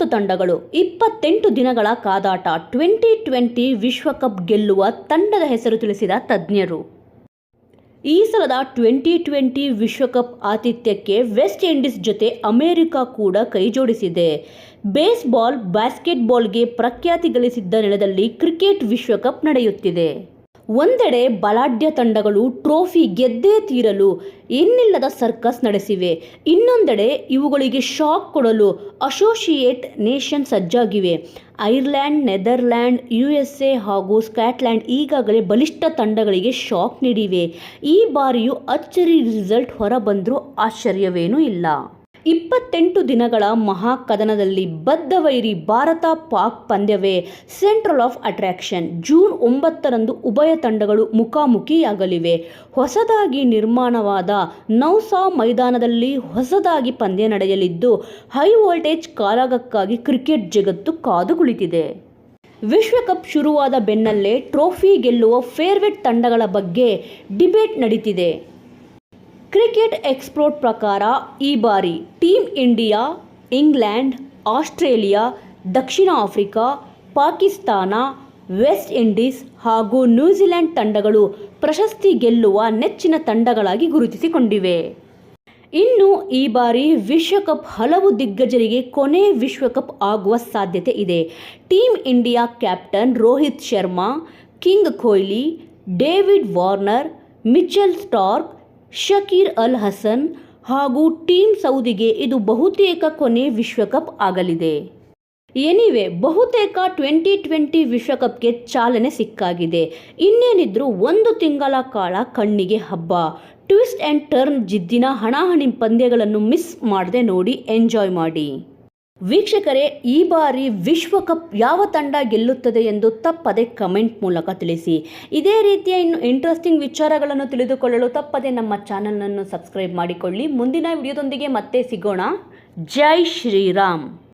ಇಪ್ಪತ್ತು ತಂಡಗಳು, ಇಪ್ಪತ್ತೆಂಟು ದಿನಗಳ ಕಾದಾಟ ಟ್ವೆಂಟಿ ಟ್ವೆಂಟಿ ವಿಶ್ವಕಪ್ ಗೆಲ್ಲುವ ತಂಡದ ಹೆಸರು ತಿಳಿಸಿದ ತಜ್ಞರು. ಈ ಸಲದ ಟ್ವೆಂಟಿ ಟ್ವೆಂಟಿ ವಿಶ್ವಕಪ್ ಆತಿಥ್ಯಕ್ಕೆ ವೆಸ್ಟ್ ಇಂಡೀಸ್ ಜೊತೆ ಅಮೆರಿಕ ಕೂಡ ಕೈಜೋಡಿಸಿದೆ ಬೇಸ್ಬಾಲ್, ಬ್ಯಾಸ್ಕೆಟ್ಬಾಲ್ಗೆ ಪ್ರಖ್ಯಾತಿ ಗಳಿಸಿದ್ದ ನೆಲದಲ್ಲಿ ಕ್ರಿಕೆಟ್ ವಿಶ್ವಕಪ್ ನಡೆಯುತ್ತಿದೆ. ಒಂದೆಡೆ ಬಲಾಢ್ಯ ತಂಡಗಳು ಟ್ರೋಫಿ ಗೆದ್ದೇ ತೀರಲು ಇನ್ನಿಲ್ಲದ ಸರ್ಕಸ್ ನಡೆಸಿವೆ. ಇನ್ನೊಂದೆಡೆ ಇವುಗಳಿಗೆ ಶಾಕ್ ಕೊಡಲು associate nation ಸಜ್ಜಾಗಿವೆ. Ireland Netherland U S A ಹಾಗೂ ಸ್ಕಾಟ್ಲ್ಯಾಂಡ್ ಈಗಾಗಲೇ ಬಲಿಷ್ಠ ತಂಡಗಳಿಗೆ ಶಾಕ್ ನೀಡಿವೆ. ಈ ಬಾರಿಯೂ ಅಚ್ಚರಿ ರಿಸಲ್ಟ್ ಹೊರಬಂದರೂ ಆಶ್ಚರ್ಯವೇನೂ ಇಲ್ಲ. ಇಪ್ಪತ್ತೆಂಟು ದಿನಗಳ ಮಹಾಕದನದಲ್ಲಿ ಬದ್ಧವೈರಿ ಭಾರತ ಪಾಕ್ ಪಂದ್ಯವೇ ಸೆಂಟ್ರಲ್ ಆಫ್ ಅಟ್ರಾಕ್ಷನ್. ಜೂನ್ ಒಂಬತ್ತರಂದು ಉಭಯ ತಂಡಗಳು ಮುಖಾಮುಖಿಯಾಗಲಿವೆ. ಹೊಸದಾಗಿ ನಿರ್ಮಾಣವಾದ ನೌಸಾ ಮೈದಾನದಲ್ಲಿ ಹೊಸದಾಗಿ ಪಂದ್ಯ ನಡೆಯಲಿದ್ದು, ಹೈ ವೋಲ್ಟೇಜ್ ಕಾಲಾಗಕ್ಕಾಗಿ ಕ್ರಿಕೆಟ್ ಜಗತ್ತು ಕಾದು ಕುಳಿತಿದೆ ವಿಶ್ವಕಪ್ ಶುರುವಾದ ಬೆನ್ನಲ್ಲೇ ಟ್ರೋಫಿ ಗೆಲ್ಲುವ ಫೇರ್ವೆಟ್ ತಂಡಗಳ ಬಗ್ಗೆ ಡಿಬೇಟ್ ನಡೀತಿದೆ. ಕ್ರಿಕೆಟ್ ಎಕ್ಸ್ಪೋರ್ಟ್ ಪ್ರಕಾರ ಈ ಬಾರಿ ಟೀಮ್ ಇಂಡಿಯಾ, ಇಂಗ್ಲೆಂಡ್, ಆಸ್ಟ್ರೇಲಿಯಾ, ದಕ್ಷಿಣ ಆಫ್ರಿಕಾ, ಪಾಕಿಸ್ತಾನ, ವೆಸ್ಟ್ ಇಂಡೀಸ್ ಹಾಗೂ ನ್ಯೂಜಿಲೆಂಡ್ ತಂಡಗಳು ಪ್ರಶಸ್ತಿ ಗೆಲ್ಲುವ ನೆಚ್ಚಿನ ತಂಡಗಳಾಗಿ ಗುರುತಿಸಿಕೊಂಡಿವೆ. ಇನ್ನು ಈ ಬಾರಿ ವಿಶ್ವಕಪ್ ಹಲವು ದಿಗ್ಗಜರಿಗೆ ಕೊನೆ ವಿಶ್ವಕಪ್ ಆಗುವ ಸಾಧ್ಯತೆ ಇದೆ. Team India captain Rohit Sharma, king Kohli, David Warner, Mitchell Starc Shakib Al Hasan ಹಾಗೂ ಟೀಮ್ ಸೌದಿಗೆ ಇದು ಬಹುತೇಕ ಕೊನೆ ವಿಶ್ವಕಪ್ ಆಗಲಿದೆ. ಎನಿವೆ, ಬಹುತೇಕ ಟ್ವೆಂಟಿ ಟ್ವೆಂಟಿ ವಿಶ್ವಕಪ್ಗೆ ಚಾಲನೆ ಸಿಕ್ಕಾಗಿದೆ. ಇನ್ನೇನಿದ್ರೂ ಒಂದು ತಿಂಗಳ ಕಾಲ ಕಣ್ಣಿಗೆ ಹಬ್ಬ. ಟ್ವಿಸ್ಟ್ ಆ್ಯಂಡ್ ಟರ್ನ್ ಜಿದ್ದಿನ ಹಣಾಹಣಿ ಪಂದ್ಯಗಳನ್ನು ಮಿಸ್ ಮಾಡದೆ ನೋಡಿ ಎಂಜಾಯ್ ಮಾಡಿ. ವೀಕ್ಷಕರೇ, ಈ ಬಾರಿ ವಿಶ್ವಕಪ್ ಯಾವ ತಂಡ ಗೆಲ್ಲುತ್ತದೆ ಎಂದು ತಪ್ಪದೆ ಕಮೆಂಟ್ ಮೂಲಕ ತಿಳಿಸಿ. ಇದೇ ರೀತಿಯ ಇನ್ನು ಇಂಟ್ರೆಸ್ಟಿಂಗ್ ವಿಚಾರಗಳನ್ನು ತಿಳಿದುಕೊಳ್ಳಲು ತಪ್ಪದೆ ನಮ್ಮ ಚಾನಲನ್ನು ಸಬ್ಸ್ಕ್ರೈಬ್ ಮಾಡಿಕೊಳ್ಳಿ. ಮುಂದಿನ ವಿಡಿಯೋದೊಂದಿಗೆ ಮತ್ತೆ ಸಿಗೋಣ. ಜೈ ಶ್ರೀರಾಮ್.